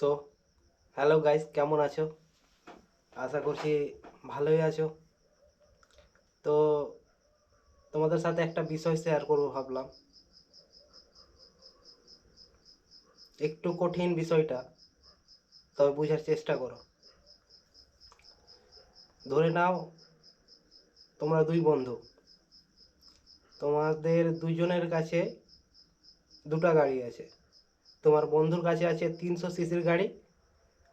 So hello guys কেমন আছো? আশা করছি ভালোই আছো। তো, তোমাদের সাথে একটা বিষয় শেয়ার করব ভাবলাম। একটু কঠিন বিষয়টা, তবে বোঝার চেষ্টা করো। ধরে নাও, তোমরা দুই বন্ধু। তোমাদের দুজনের কাছে দুটো গাড়ি আছে। তোমার বন্ধুর কাছে আছে তিনশো সিসির গাড়ি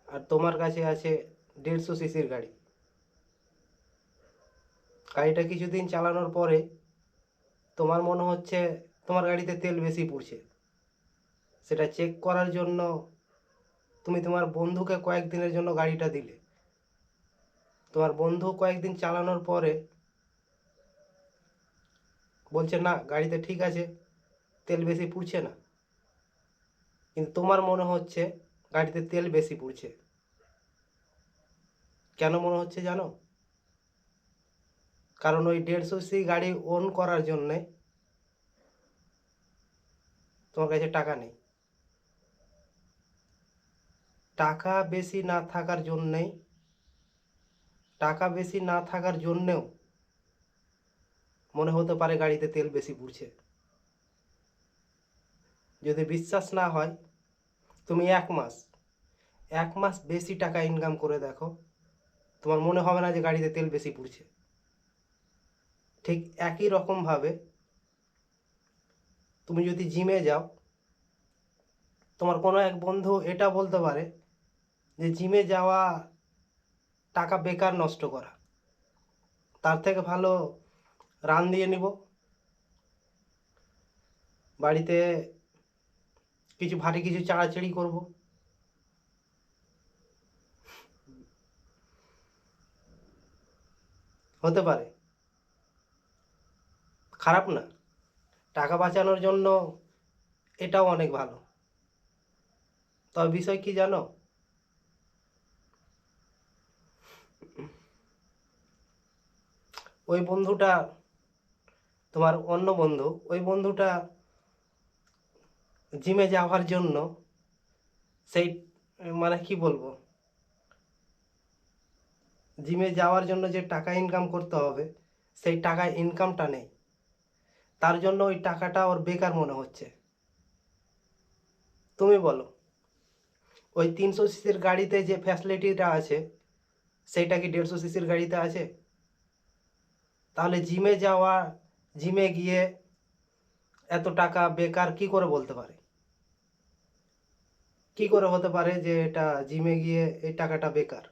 আর তোমার কাছে আছে দেড়শো সিসির গাড়ি। গাড়িটা কিছুদিন চালানোর পরে তোমার মনে হচ্ছে তোমার গাড়িতে তেল বেশি পড়ছে। সেটা চেক করার জন্য তুমি তোমার বন্ধুকে কয়েকদিনের জন্য গাড়িটা দিলে। তোমার বন্ধু কয়েকদিন চালানোর পরে বলছে, না, গাড়িতে ঠিক আছে, তেল বেশি পুড়ছে না। কিন্তু তোমার মনে হচ্ছে গাড়িতে তেল বেশি পুড়ছে? কেন মনে হচ্ছে জানো? কারণ ওই দেড়শো সি গাড়ি অন করার জন্যে তোমার কাছে টাকা নেই। টাকা বেশি না থাকার জন্যেই টাকা বেশি না থাকার জন্যেও মনে হতে পারে গাড়িতে তেল বেশি পুড়ছে। যদি বিশ্বাস না হয় তুমি এক মাস এক মাস বেশি টাকা ইনকাম করে দেখো। তোমার মনে হবে না যে গাড়িতে তেল বেশি পুড়ছে। ঠিক একই রকমভাবে তুমি যদি জিমে যাও, তোমার কোনো এক বন্ধু এটা বলতে পারে যে জিমে যাওয়া টাকা বেকার নষ্ট করা। তার থেকে ভালো রান দিয়ে নিব। বাড়িতে কিছু ভারী কিছু চাড়াচাড়ি করব। হতে পারে। খারাপ না। টাকা বাঁচানোর জন্য এটাও অনেক ভালো। তবে বিষয় কি জানো? ওই বন্ধুটা, তোমার অন্য বন্ধু, ওই বন্ধুটা জিমে যাওয়ার জন্য সেই মানে কি বলব? জিমে যাওয়ার জন্য যে টাকা ইনকাম করতে হবে, সেই টাকা ইনকামটা নেই। তার জন্য ওই টাকাটা ওর বেকার মনে হচ্ছে। তুমি বলো, ওই তিনশো সিসির গাড়িতে যে ফ্যাসিলিটিটা আছে, সেইটা কি দেড়শো সিসির গাড়িতে আছে? তাহলে জিমে যাওয়া জিমে গিয়ে এত টাকা বেকার কি করে বলতে পারে? কি করে হতে পারে যে এটা জিমে গিয়ে এই টাকাটা বেকার?